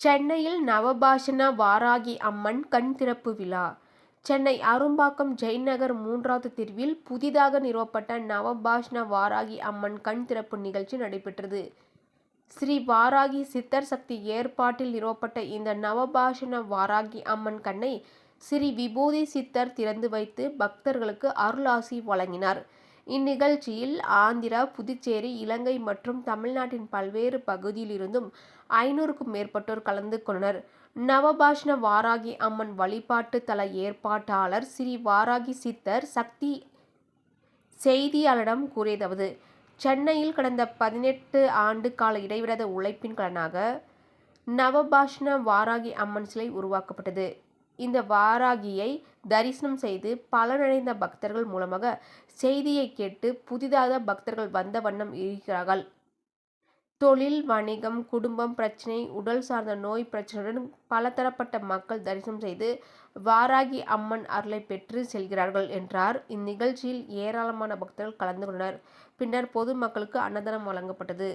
சென்னையில் நவபாஷண வாராகி அம்மன் கண் திறப்பு விழா சென்னை அரும்பாக்கம் ஜெயநகர் மூன்றாவது தெருவில் புதிதாக நிறுவப்பட்ட நவபாஷண வாராகி அம்மன் கண் திறப்பு நிகழ்ச்சி நடைபெற்றது. ஸ்ரீ வாராகி சித்தர் சக்தி ஏற்பாட்டில் நிறுவப்பட்ட இந்த நவபாஷண வாராகி அம்மன் கண்ணை ஸ்ரீ விபூதி சித்தர் திறந்து வைத்து பக்தர்களுக்கு அருளாசி வழங்கினார். இந்நிகழ்ச்சியில் ஆந்திரா, புதுச்சேரி, இலங்கை மற்றும் தமிழ்நாட்டின் பல்வேறு பகுதியிலிருந்தும் ஐநூறுக்கும் மேற்பட்டோர் கலந்து கொண்டனர். நவபாஷ்ண வாராகி அம்மன் வழிபாட்டு தல ஏற்பாட்டாளர் ஸ்ரீ வாராகி சித்தர் சக்தி செய்தியாளரிடம் கூறியதாவது சென்னையில் கடந்த பதினெட்டு ஆண்டு கால இடைவிடாத உழைப்பின் கலனாக நவபாஷ்ண வாராகி அம்மன் சிலை உருவாக்கப்பட்டது. இந்த வாராகியை தரிசனம் செய்து பலனடைந்த பக்தர்கள் மூலமாக செய்தியை கேட்டு புதிதாக பக்தர்கள் வந்த வண்ணம் இருக்கிறார்கள். தொழில், வணிகம், குடும்பம் பிரச்சனை உடல் சார்ந்த நோய் பிரச்சனையுடன் பலதரப்பட்ட மக்கள் தரிசனம் செய்து வாராகி அம்மன் அருளை பெற்று செல்கிறார்கள் என்றார். இந்நிகழ்ச்சியில் ஏராளமான பக்தர்கள் கலந்து கொண்டனர். பின்னர் பொதுமக்களுக்கு அன்னதானம் வழங்கப்பட்டது.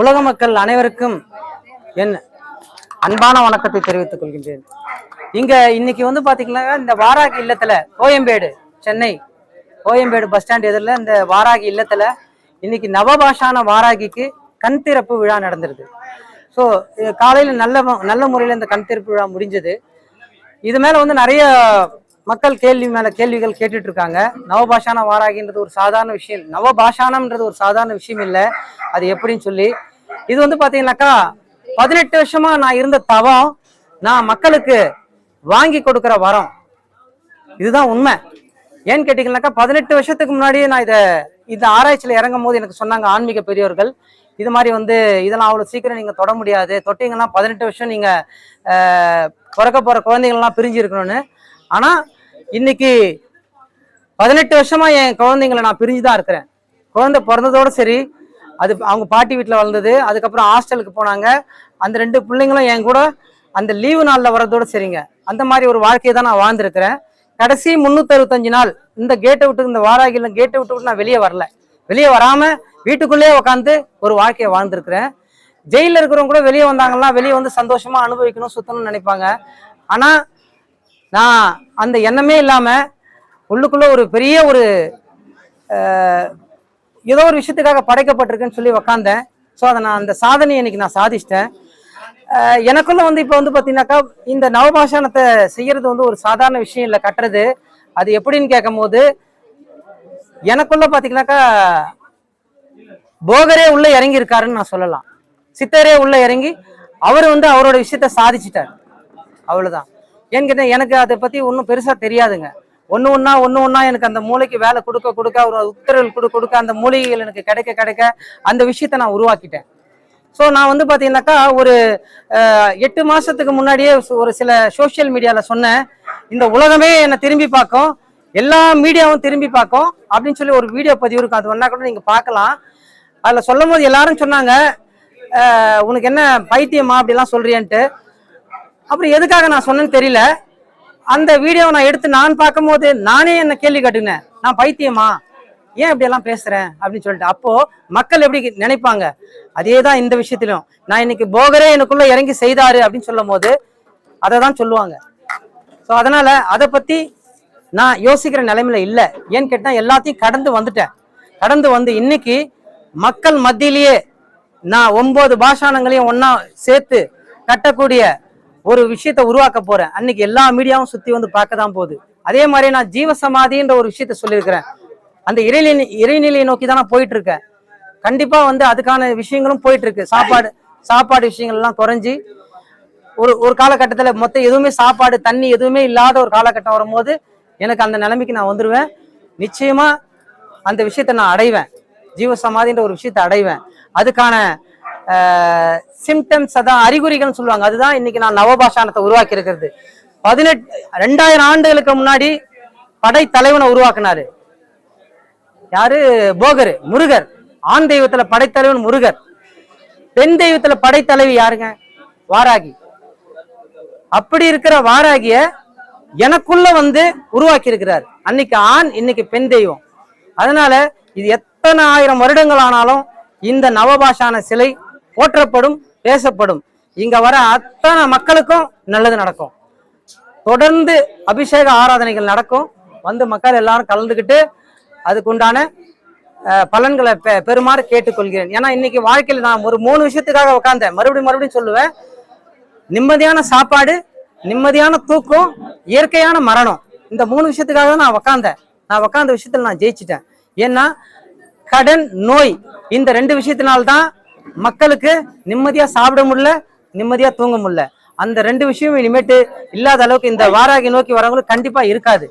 உலக மக்கள் அனைவருக்கும் என் அன்பான வணக்கத்தை தெரிவித்துக் கொள்கின்றேன். இங்க இன்னைக்கு வந்து பாத்தீங்கன்னா இந்த வாராகி இல்லத்துல கோயம்பேடு சென்னை கோயம்பேடு பஸ் ஸ்டாண்ட் எதிரில் இந்த வாராகி இல்லத்துல இன்னைக்கு நவபாஷான வாராகிக்கு கண் திறப்பு விழா நடந்திருக்கு. ஸோ காலையில் நல்ல நல்ல முறையில் இந்த கண் திறப்பு விழா முடிஞ்சது. இது மேலே வந்து நிறைய மக்கள் கேள்வி மேலே கேள்விகள் கேட்டுட்டு இருக்காங்க. நவபாஷான வாராகின்றது ஒரு சாதாரண விஷயம் நவபாஷானம்ன்றது ஒரு சாதாரண விஷயம் இல்லை. அது எப்படின்னு சொல்லி இது வந்து பாத்தீங்கன்னாக்கா பதினெட்டு வருஷமா நான் இருந்த தவம் நான் மக்களுக்கு வாங்கி கொடுக்கிற வரம். இதுதான் உண்மை. ஏன்னு கேட்டீங்கன்னாக்கா பதினெட்டு வருஷத்துக்கு முன்னாடியே நான் இதை இந்த ஆராய்ச்சியில் இறங்கும் போது எனக்கு சொன்னாங்க ஆன்மீக பெரியவர்கள் இது மாதிரி வந்து இதெல்லாம் அவ்வளோ சீக்கிரம் நீங்கள் தொட முடியாது தொட்டிங்கன்னா பதினெட்டு வருஷம் நீங்கள் பிறக்க போகிற குழந்தைங்கள்லாம் பிரிஞ்சு இருக்கணும்னு ஆனால் இன்னைக்கு பதினெட்டு வருஷமாக என் குழந்தைங்களை நான் பிரிஞ்சு தான் இருக்கிறேன். குழந்தை பிறந்ததோட சரி அது அவங்க பாட்டி வீட்டில் வளர்ந்தது. அதுக்கப்புறம் ஹாஸ்டலுக்கு போனாங்க. அந்த ரெண்டு பிள்ளைங்களும் என் கூட அந்த லீவு நாளில் வர்றதோட சரிங்க. அந்த மாதிரி ஒரு வாழ்க்கையை தான் நான் வாழ்ந்துருக்கிறேன். கடைசி முந்நூற்றறுபத்தஞ்சு நாள் இந்த கேட்டை விட்டு இந்த வாராகில கேட்டை விட்டு விட்டு நான் வெளியே வரல. வெளியே வராமல் வீட்டுக்குள்ளேயே உட்காந்து ஒரு வாழ்க்கையை வாழ்ந்துருக்கிறேன். ஜெயிலில் இருக்கிறவங்க கூட வெளியே வந்தாங்கன்னா வெளியே வந்து சந்தோஷமாக அனுபவிக்கணும் சுத்தணும்னு நினைப்பாங்க. ஆனால் நான் அந்த எண்ணமே இல்லாமல் உள்ளுக்குள்ளே ஒரு பெரிய ஒரு ஏதோ ஒரு விஷயத்துக்காக படைக்கப்பட்டிருக்குன்னு சொல்லி உக்காந்தேன். ஸோ அதை நான் அந்த சாதனையை இன்னைக்கு நான் சாதிச்சிட்டேன். எனக்குள்ள வந்து இப்போ வந்து பார்த்தீங்கன்னாக்கா இந்த நவபாஷானத்தை செய்யறது வந்து ஒரு சாதாரண விஷயம் இல்லை கட்டுறது. அது எப்படின்னு கேட்கும் போது எனக்குள்ள பார்த்தீங்கன்னாக்கா போகரே உள்ள இறங்கி இருக்காருன்னு நான் சொல்லலாம். சித்தரே உள்ள இறங்கி அவர் வந்து அவரோட விஷயத்த சாதிச்சிட்டார். அவ்வளோதான் ஏன்னு கேட்டால் எனக்கு அதை பற்றி ஒன்றும் பெருசாக தெரியாதுங்க. ஒன்று ஒன்றா ஒன்று ஒன்றா எனக்கு அந்த மூளைக்கு வேலை கொடுக்க கொடுக்க ஒரு உத்தரவு கொடு கொடுக்க அந்த மூலிகைகள் எனக்கு கிடைக்க கிடைக்க அந்த விஷயத்த நான் உருவாக்கிட்டேன். ஸோ நான் வந்து பார்த்தீங்கன்னாக்கா ஒரு எட்டு மாதத்துக்கு முன்னாடியே ஒரு சில சோஷியல் மீடியாவில் சொன்னேன். இந்த உலகமே என்னை திரும்பி பார்க்கும். எல்லா மீடியாவும் திரும்பி பார்க்கும். அப்படின்னு சொல்லி ஒரு வீடியோ பதிவு இருக்கும். அது ஒன்றா கூட நீங்கள் பார்க்கலாம். அதில் சொல்லும் போது எல்லாரும் சொன்னாங்க உனக்கு என்ன பைத்தியமா அப்படிலாம் சொல்றியன்ட்டு. அப்புறம் எதுக்காக நான் சொன்னேன்னு தெரியல. அந்த வீடியோவை நான் எடுத்து நான் பார்க்கும்போது நானே என்ன கேள்வி கட்டுனேன் நான் பைத்தியமா? ஏன் இப்படி எல்லாம் பேசுறேன் அப்படின்னு சொல்லிட்டு. அப்போ மக்கள் எப்படி நினைப்பாங்க? அதே தான் இந்த விஷயத்திலும். நான் இன்னைக்கு போகரே எனக்குள்ள இறங்கி செய்தாரு அப்படின்னு சொல்லும் போது அதை தான் சொல்லுவாங்க. ஸோ அதனால அதை பத்தி நான் யோசிக்கிற நிலைமையில இல்லை. ஏன்னு கேட்டால் எல்லாத்தையும் கடந்து வந்துட்டேன். கடந்து வந்து இன்னைக்கு மக்கள் மத்தியிலேயே நான் ஒன்பது பாஷானங்களையும் ஒன்னா சேர்த்து கட்டக்கூடிய ஒரு விஷயத்தை உருவாக்க போறேன். அன்னைக்கு எல்லா மீடியாவும் சுத்தி வந்து பார்க்க தான் போகுது. அதே மாதிரி நான் ஜீவ சமாதின்ற ஒரு விஷயத்த சொல்லியிருக்கிறேன். அந்த இறைநிலை இறைநிலையை நோக்கி தான் நான் போயிட்டு இருக்கேன் கண்டிப்பா வந்து அதுக்கான விஷயங்களும் போயிட்டு இருக்கு சாப்பாடு சாப்பாடு விஷயங்கள் எல்லாம் குறைஞ்சி ஒரு ஒரு காலகட்டத்தில் மொத்தம் எதுவுமே சாப்பாடு தண்ணி எதுவுமே இல்லாத ஒரு காலகட்டம் வரும்போது எனக்கு அந்த நிலைமைக்கு நான் வந்துடுவேன் நிச்சயமா அந்த விஷயத்தை நான் அடைவேன். ஜீவ சமாதின்ற ஒரு விஷயத்தை அடைவேன். அதுக்கான சிம்டம்ஸ் அதான் அறிகுறிகள்னு சொல்லுவாங்க. அதுதான் இன்னைக்கு நான் நவபாஷானத்தை உருவாக்கி இருக்கிறது பதினெட்டு ரெண்டாயிரம் ஆண்டுகளுக்கு முன்னாடி படை தலைவனை உருவாக்குனாரு. யாரு? போகர் முருகர். ஆண் தெய்வத்துல படைத்தலைவன் முருகர். பெண் தெய்வத்துல படைத்தலைவி யாருங்க? வாராகி. அப்படி இருக்கிற வாராகிய எனக்குள்ள வந்து உருவாக்கி இருக்கிறார் அன்னைக்கு ஆண் இன்னைக்கு பெண் தெய்வம். அதனால இது எத்தனை ஆயிரம் வருடங்கள் ஆனாலும் இந்த நவபாஷான சிலை போற்றப்படும் பேசப்படும். இங்க வர அத்தனை மக்களுக்கும் நல்லது நடக்கும். தொடர்ந்து அபிஷேக ஆராதனைகள் நடக்கும். வந்து மக்கள் எல்லாரும் கலந்துக்கிட்டு அதுக்குண்டான பலன்களை பெ- பெறுமாறு கேட்டுக்கொள்கிறேன். ஏன்னா இன்னைக்கு வாழ்க்கையில் நான் ஒரு மூணு விஷயத்துக்காக உட்காந்தேன் மறுபடியும் மறுபடியும் சொல்லுவேன். நிம்மதியான சாப்பாடு நிம்மதியான தூக்கம் இயற்கையான மரணம். இந்த மூணு விஷயத்துக்காக தான் நான் உக்காந்தேன். நான் உக்காந்த விஷயத்துல நான் ஜெயிச்சிட்டேன். ஏன்னா கடன் நோய் இந்த ரெண்டு விஷயத்தினால்தான் மக்களுக்கு நிம்மதியா சாப்பிட முடியல நிம்மதியா தூங்க முடியல. அந்த ரெண்டு விஷயம் இனிமேட்டு இல்லாத அளவுக்கு இந்த வாராகி நோக்கி வரவங்களுக்கு கண்டிப்பா இருக்காது.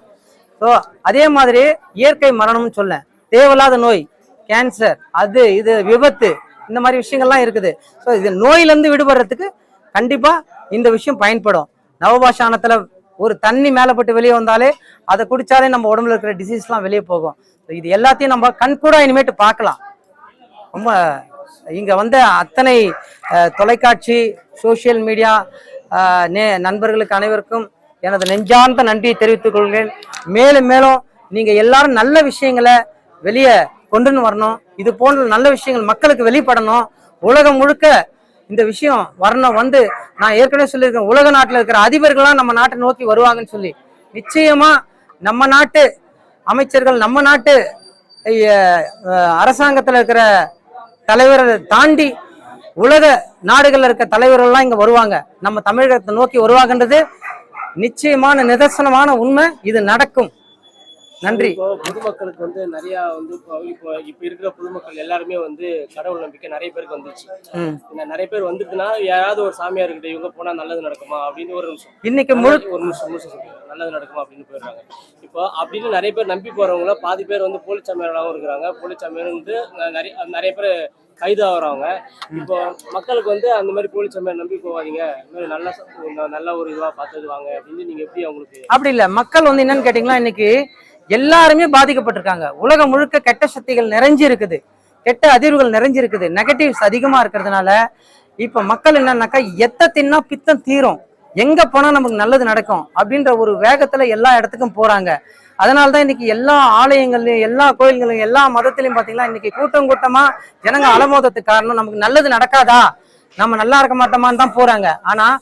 ஸோ அதே மாதிரி இயற்கை மரணம்னு சொல்ல தேவையில்லாத நோய் கேன்சர் அது இது விபத்து இந்த மாதிரி விஷயங்கள்லாம் இருக்குது. ஸோ இது நோயிலேருந்து விடுபடுறதுக்கு கண்டிப்பாக இந்த விஷயம் பயன்படும். நவபாஷானத்தில் ஒரு தண்ணி மேலப்பட்டு வெளியே வந்தாலே அதை குடித்தாலே நம்ம உடம்புல இருக்கிற டிசீஸ்லாம் வெளியே போகும். ஸோ இது எல்லாத்தையும் நம்ம கண்கூடா இனிமேட்டு பார்க்கலாம். ரொம்ப இங்கே வந்த அத்தனை தொலைக்காட்சி சோஷியல் மீடியா நே நண்பர்களுக்கு அனைவருக்கும் எனது நெஞ்சார்ந்த நன்றியை தெரிவித்துக் கொள்கிறேன். மேலும் மேலும் நீங்கள் எல்லாரும் நல்ல விஷயங்களை வெளியே கொண்டுன்னு வரணும். இது போன்ற நல்ல விஷயங்கள் மக்களுக்கு வெளிப்படணும். உலகம் முழுக்க இந்த விஷயம் வரணும். வந்து நான் ஏற்கனவே சொல்லியிருக்கேன் உலக நாட்டில் இருக்கிற அதிபர்கள்லாம் நம்ம நாட்டை நோக்கி வருவாங்கன்னு சொல்லி. நிச்சயமாக நம்ம நாட்டு அமைச்சர்கள் நம்ம நாட்டு அரசாங்கத்தில் இருக்கிற தலைவரை தாண்டி உலக நாடுகளில் இருக்க தலைவர்கள்லாம் இங்கே வருவாங்க. நம்ம தமிழகத்தை நோக்கி வருவாங்கன்றது நிச்சயமான நிதர்சனமான உண்மை. இது நடக்கும். நன்றி. இப்போ பொதுமக்களுக்கு வந்து நிறைய வந்து இப்போ இப்போ இருக்கிற பொதுமக்கள் எல்லாருமே வந்து கடவுள் நம்பிக்கை நிறைய பேருக்கு வந்துச்சு நிறைய பேர் வந்துட்டுனா யாராவது ஒரு சாமியார் கிட்ட இவங்க போனா நல்லது நடக்குமா அப்படின்னு ஒரு நிமிஷம். இன்னைக்கு முழு ஒரு நிமிஷம் நிமிஷம். நல்லது நடக்குமா அப்படின்னு போயிடுறாங்க. இப்போ அப்படின்னு நிறைய பேர் நம்பி போறவங்கள பாதி பேர் வந்து போலி சாமியாராகவும் இருக்கிறாங்க. போலி சாமியார் வந்து நிறைய நிறைய பேர் கைது ஆகுறவங்க. இப்போ மக்களுக்கு வந்து அந்த மாதிரி போலி சாமியார் நம்பி போவாதீங்க நல்ல நல்ல ஒரு இதுவா பார்த்தது வாங்க அப்படின்னு நீங்க எப்படி அவங்களுக்கு அப்படி இல்ல. மக்கள் வந்து என்னன்னு கேட்டீங்களா இன்னைக்கு எல்லாருமே பாதிக்கப்பட்டிருக்காங்க. உலகம் முழுக்க கெட்ட சக்திகள் நிறைஞ்சு இருக்குது. கெட்ட அதிர்வுகள் நிறைஞ்சு இருக்குது. நெகட்டிவ்ஸ் அதிகமாக இருக்கிறதுனால இப்போ மக்கள் என்னன்னாக்கா எத்த தின்னா பித்தம் தீரும். எங்கே போனால் நமக்கு நல்லது நடக்கும் அப்படின்ற ஒரு வேகத்தில் எல்லா இடத்துக்கும் போகிறாங்க அதனால தான் இன்னைக்கு எல்லா ஆலயங்கள்லையும் எல்லா கோயில்களையும் எல்லா மதத்திலையும் பார்த்தீங்கன்னா இன்னைக்கு கூட்டம் கூட்டமாக ஜனங்க அலமோதத்துக்கு காரணம் நமக்கு நல்லது நடக்காதா? நம்ம நல்லா இருக்க மாட்டோமான்னு தான் போகிறாங்க ஆனால்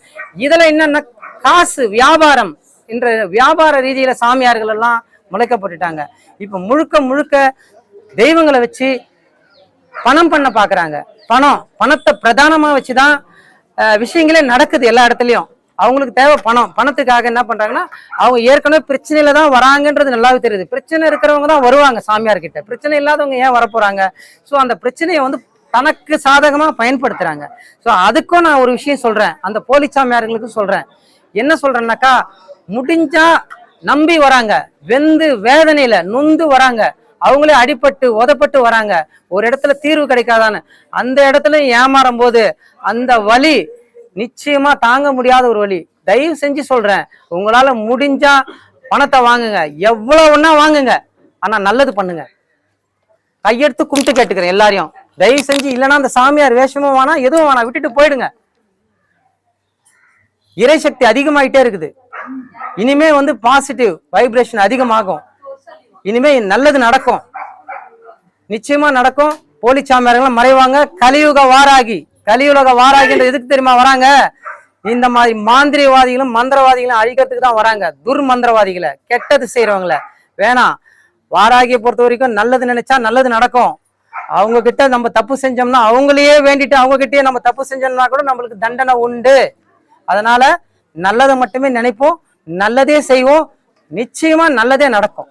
இதில் என்னென்ன காசு வியாபாரம் என்ற வியாபார ரீதியில் சாமியார்கள் எல்லாம் முளைக்கப்பட்டுட்டாங்க. இப்போ முழுக்க முழுக்க தெய்வங்களை வச்சு பணம் பண்ண பார்க்குறாங்க பணம் பணத்தை பிரதானமாக வச்சு தான் விஷயங்களே நடக்குது எல்லா இடத்துலையும். அவங்களுக்கு தேவை பணம். பணத்துக்காக என்ன பண்றாங்கன்னா அவங்க ஏற்கனவே பிரச்சனையில தான் வராங்கன்றது நல்லாவே தெரியுது. பிரச்சனை இருக்கிறவங்க தான் வருவாங்க சாமியார் கிட்ட பிரச்சனை இல்லாதவங்க ஏன் வரப்போறாங்க? ஸோ அந்த பிரச்சனையை வந்து தனக்கு சாதகமாக பயன்படுத்துறாங்க. ஸோ அதுக்கும் நான் ஒரு விஷயம் சொல்றேன். அந்த போலி சாமியார்களுக்கும் சொல்றேன். என்ன சொல்றேன்னாக்கா முடிஞ்சா நம்பி வராங்க வெந்து வேதனையில நொந்து வராங்க. அவங்களே அடிபட்டு உதப்பட்டு வராங்க. ஒரு இடத்துல தீர்வு கிடைக்காதான்னு. அந்த இடத்துல ஏமாறும் போது அந்த வலி நிச்சயமா தாங்க முடியாத ஒரு வழி தயவு செஞ்சு சொல்றேன் உங்களால முடிஞ்சா பணத்தை வாங்குங்க. எவ்வளவு வாங்குங்க. ஆனா நல்லது பண்ணுங்க. கையெடுத்து கும்பிட்டு கேட்டுக்கிறேன் எல்லாரையும். தயவு செஞ்சு இல்லைன்னா அந்த சாமியார் வேஷமும் வேணாம் எதுவும் வேணாம். விட்டுட்டு போயிடுங்க. இறைசக்தி அதிகமாயிட்டே இருக்குது. இனிமே வந்து பாசிட்டிவ் வைப்ரேஷன் அதிகமாகும். இனிமே நல்லது நடக்கும். நிச்சயமா நடக்கும். போலி சாமியார்கள் மறைவாங்க. கலியுக வாராகி. கலியுலக வாராகின்ற எதுக்கு தெரியுமா வராங்க? இந்த மாதிரி மாந்திரியவாதிகளும் மந்திரவாதிகளும் அழிக்கிறதுக்கு தான் வராங்க. துர்மந்திரவாதிகளை கெட்டது செய்யறவங்கள வேணாம் வாராகியை பொறுத்த வரைக்கும் நல்லது நினைச்சா நல்லது நடக்கும். அவங்க கிட்ட நம்ம தப்பு செஞ்சோம்னா அவங்களையே வேண்டிட்டு அவங்க கிட்டயே நம்ம தப்பு செஞ்சோம்னா கூட நம்மளுக்கு தண்டனை உண்டு. அதனால நல்லதை மட்டுமே நினைப்போம் நல்லதே செய்வோம். நிச்சயமா நல்லதே நடக்கும்.